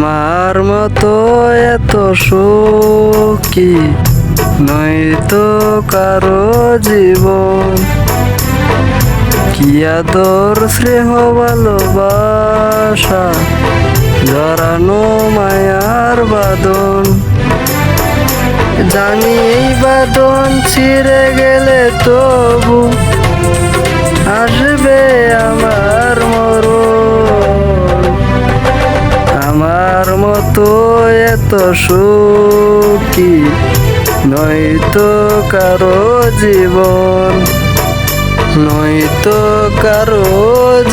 মতো এত সুখী নয়তো কারও জীবন। কি আদর, স্নেহ, ভালোবাসা, জড়ানো মায়ার বাদন জানি এই বাদন ছিঁড়ে গেলে তবু আসবে এত সুখী নয়তো কারও জীবন নয়তো কারও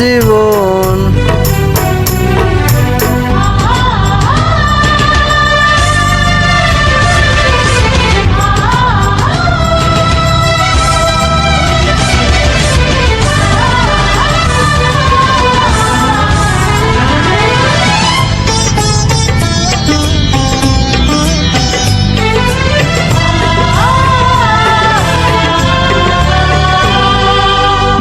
জীবন।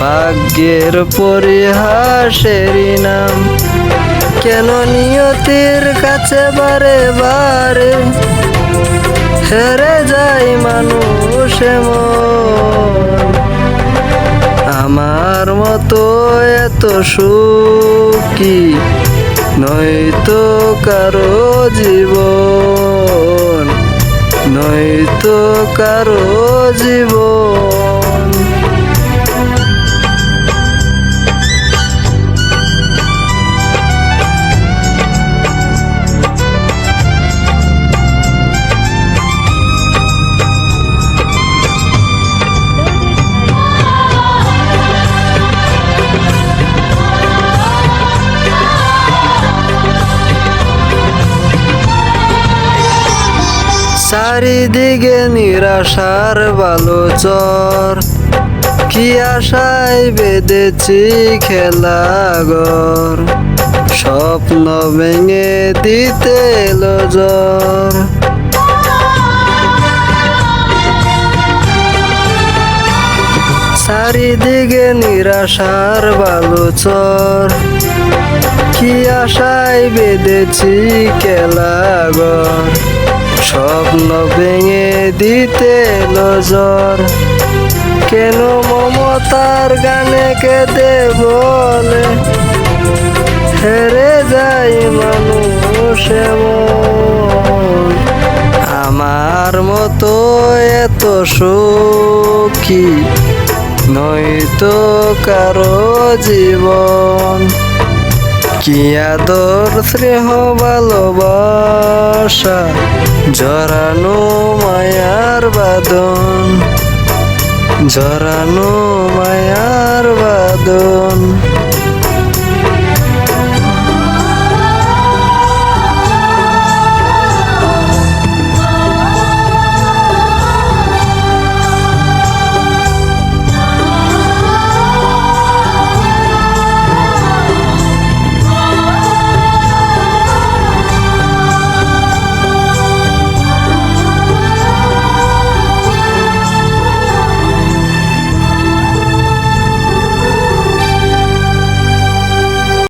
ভাগ্যের পরিহাসেরই নাম। কেন নিয়তির কাছে বারে বারে হেরে যায় মানুষ আমার মতো এত সুখী নয়তো কারও জীবন, নয়তো কারও জীবন। চারিদিকে নিরাশার বালো চর। কি আশায় বেঁধেছি খেলাঘর স্বপ্ন ভেঙে দিতে এলো জ্বর। চারিদিকে নিরাশার বালো চর। কি আশায় বেঁধেছি খেলাঘর স্বপ্ন ভেঙে দিতে নজর? কেন মমতার গানে কেঁদে বলে? হেরে যাই মানুষ। আমার মতো এত সুখী নয়তো কারও জীবন। কি আদর স্নেহ ভালোবাসা জরানো মায়ার বাদন জরানো মায়ার বাদন